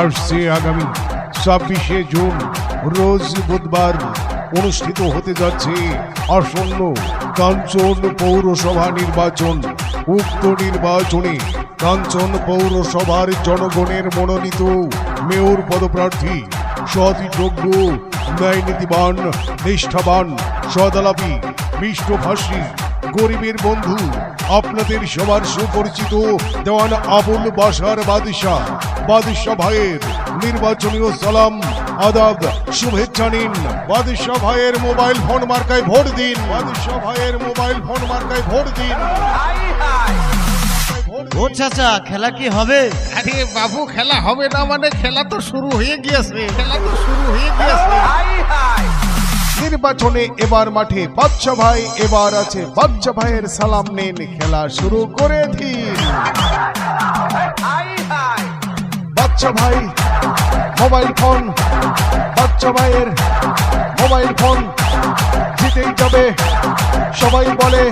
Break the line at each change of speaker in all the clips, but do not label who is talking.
আসছে আগামী ছাব্বিশে জুন রোজ বুধবার অনুষ্ঠিত হতে যাচ্ছে আসন্ন কাঞ্চন পৌরসভা নির্বাচন। উক্ত নির্বাচনে কাঞ্চন পৌরসভার জনগণের মনোনীত মেয়র পদপ্রার্থী সতীযোগ্য ন্যায়নীতিবান, নিষ্ঠাবান, সদালাপী মিষ্টভাষী গরিবের বন্ধু আপনাদের সবার সুপরিচিত দেওয়ান আবুল বাসার বাদশাহ। বাদশাহ ভাইয়ের নির্বাচনীয় সালাম আদাব শুভেচ্ছা নিন। বাদশাহ ভাইয়ের মোবাইল ফোন মার্কায় ভোট দিন। বাদশাহ ভাইয়ের মোবাইল ফোন মার্কায় ভোট দিন।
ও চাচা খেলা কি হবে?
আরে বাবু খেলা হবে না মানে খেলা তো শুরু হয়ে গিয়েছে। খেলা তো শুরু হয়ে গিয়েছে।
নির্বাচনে এবার মাঠে বাচ্চা ভাই, এবার আছে বাচ্চা ভাইয়ের সালাম নেন, খেলা শুরু করে দিন। বাচ্চা ভাই, মোবাইল ফোন বাচ্চা ভাইয়ের মোবাইল ফোন জিতেই যাবে। সবাই বলে,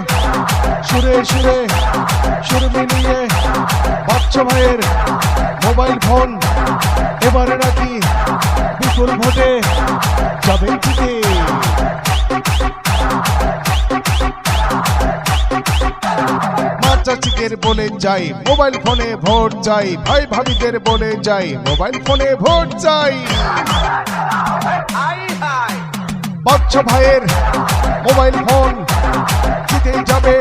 সুরে সুরে, সুর মিলিয়ে বাচ্চা ভাইয়ের মোবাইল ফোন। এবারে নাকি বিপুল ভোটে যাবে জিতে। চাচিদের বলে যাই, মোবাইল ফোনে ভোট চাই, ভাই ভাবিদের বলে যাই, মোবাইল ফোনে ভোট চাই। বাচ্চা ভাইয়ের মোবাইল ফোন জিতেই যাবে।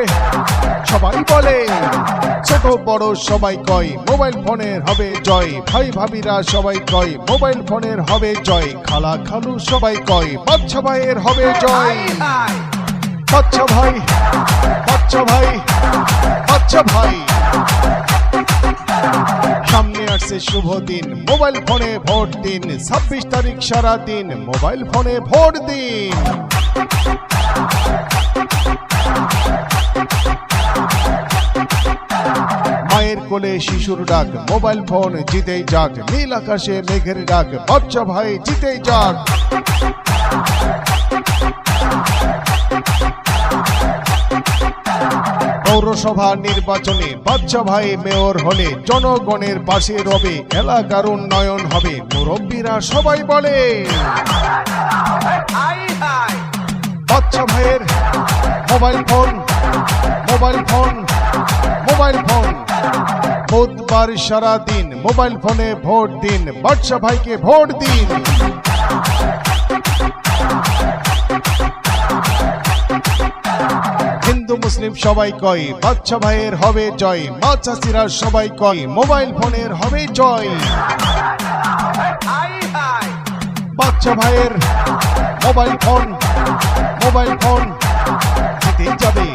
সবাই বলে ছোট বড় সবাই কয় মোবাইল ফোনের হবে জয়। ভাই ভাবিরা সবাই কয় মোবাইল ফোনের হবে জয়। খালা খালু সবাই কয় বাচ্চা ভাইয়ের হবে জয়। বাচ্চা ভাই বাচ্চা ভাই বাচ্চা ভাই। সামনে আসছে শুভ দিন মোবাইল ফোনে ভোট দিন ছাব্বিশ তারিখ সারা দিন মোবাইল ফোনে ভোট দিন। কোলে শিশুর ডাক, মোবাইল ফোন জিতেই যাক, নীল আকাশে মেঘের ডাক, বাচ্চা ভাই জিতেই যাক। পৌরসভা নির্বাচনে বাচ্চা ভাই মেয়র হলে জনগণের পাশে রবে, এলাকার উন্নয়ন হবে, মুরব্বীরা সবাই বলে। বাচ্চা ভাইয়ের mobile phone mobile phone. Mobile phone. বুধবার সারা দিন মোবাইল ফোনে ভোট দিন। বাচ্চা ভাইকে ভোট দিন। হিন্দু, মুসলিম সবাই কয় বাচ্চা ভাইয়ের হবে জয়। মা চাচিরা সবাই কয়, মোবাইল ফোনের হবে জয়। বাচ্চা ভাইয়ের মোবাইল ফোন মোবাইল ফোন। জিতেই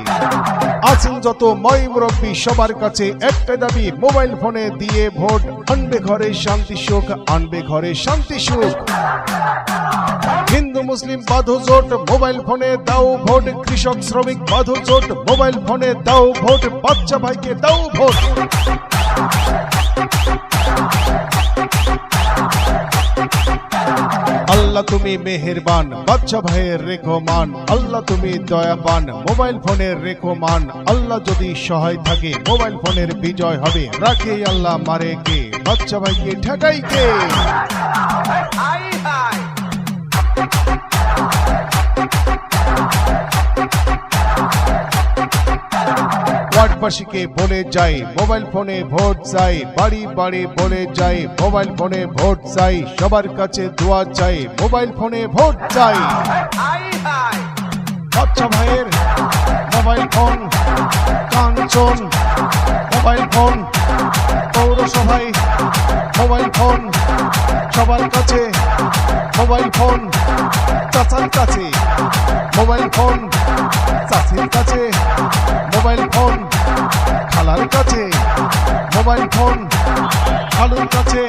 যত মই মুরব্বী সবার কাছে একটা দাবি, মোবাইল ফোনে দিয়ে ভোট, আনবে ঘরে শান্তি সুখ, আনবে ঘরে শান্তি সুখ। হিন্দু, মুসলিম, বাধু জোট, মোবাইল ফোনে দাও ভোট, কৃষক, শ্রমিক, বাধু জোট, মোবাইল ফোনে দাও ভোট, বাচ্চা ভাইকে দাও ভোট। তুমি মেহেরবান বাচ্চা ভাইয়ের রেখো মান আল্লাহ তুমি দয়াবান, মোবাইল ফোনের রেখো মান আল্লাহ যদি সহায় থাকে, মোবাইল ফোনের বিজয় হবে। রাখে আল্লাহ মারে কে? বাচ্চা ভাইকে ঠেকাই কে? ওয়ার্ডবাসীকে বলে যাই, মোবাইল ফোনে ভোট চাই, বাড়ি বাড়ি বলে যাই, মোবাইল ফোনে ভোট চাই, সবার কাছে দোয়া চাই, মোবাইল ফোনে ভোট চাই। বাচ্চা ভাইয়ের mobile phone Kanchan mobile phone, পৌরসভায় মোবাইল ফোন, সবার কাছে মোবাইল ফোন, চাচার কাছে মোবাইল ফোন, চাচির কাছে মোবাইল ফোন খালার কাছে মোবাইল ফোন খালুর কাছে।